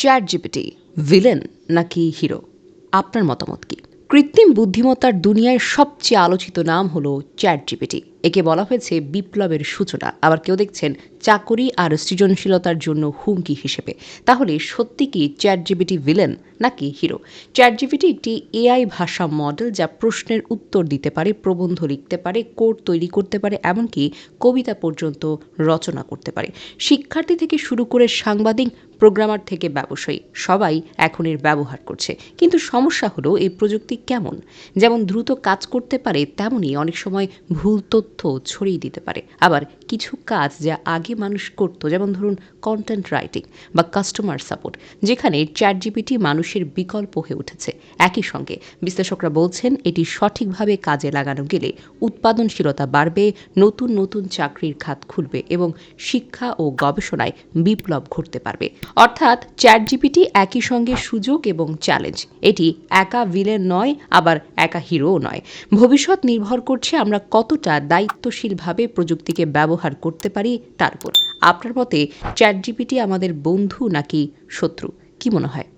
Chat GPT villain নাকি hero আপনার মতামত কি? কৃত্রিম বুদ্ধিমত্তার দুনিয়ায় সবচেয়ে আলোচিত নাম হল চ্যাট জিপিটি একে বলা হয়েছে বিপ্লবের সূচনা। আবার কেউ দেখছেন চাকরি আর সৃজনশীলতার জন্য হুমকি হিসেবে। তাহলে সত্যি কি চ্যাট জিপিটি ভিলেন নাকি হিরো? চ্যাট জিপিটি একটি এআই ভাষা মডেল যা প্রশ্নের উত্তর দিতে পারে, প্রবন্ধ লিখতে পারে কোড তৈরি করতে পারে, এমনকি কবিতা পর্যন্ত রচনা করতে পারে। শিক্ষার্থী থেকে শুরু করে সাংবাদিক প্রোগ্রামার থেকে ব্যবসায়ী, সবাই এখন এর ব্যবহার করছে। কিন্তু সমস্যা হলো এই প্রযুক্তি কেমন? যেমন দ্রুত কাজ করতে পারে, তেমনই অনেক সময় ভুল তথ্য ছড়িয়ে দিতে পারে। আবার কিছু কাজ যা আগে মানুষ করত, যেমন ধরুন কন্টেন্ট রাইটিং বা কাস্টমার সাপোর্ট যেখানে চ্যাট জিপিটি মানুষের বিকল্প হয়ে উঠেছে। একই সঙ্গে বিশ্লেষকরা বলছেন, এটি সঠিকভাবে কাজে লাগানো গেলে উৎপাদনশীলতা বাড়বে, নতুন নতুন চাকরির খাত খুলবে এবং শিক্ষা ও গবেষণায় বিপ্লব ঘটতে পারবে। অর্থাৎ চ্যাট জিপিটি একই সঙ্গে সুযোগ এবং চ্যালেঞ্জ। এটি একা ভিলেন নয়, আবার একা হিরোও নয়। ভবিষ্যৎ নির্ভর করছে আমরা কতটা দায়িত্বশীলভাবে প্রযুক্তিকে ব্যবহার করতে পারি তার উপর। আপনার মতে চ্যাট জিপিটি আমাদের বন্ধু নাকি শত্রু? কি মনে হয়?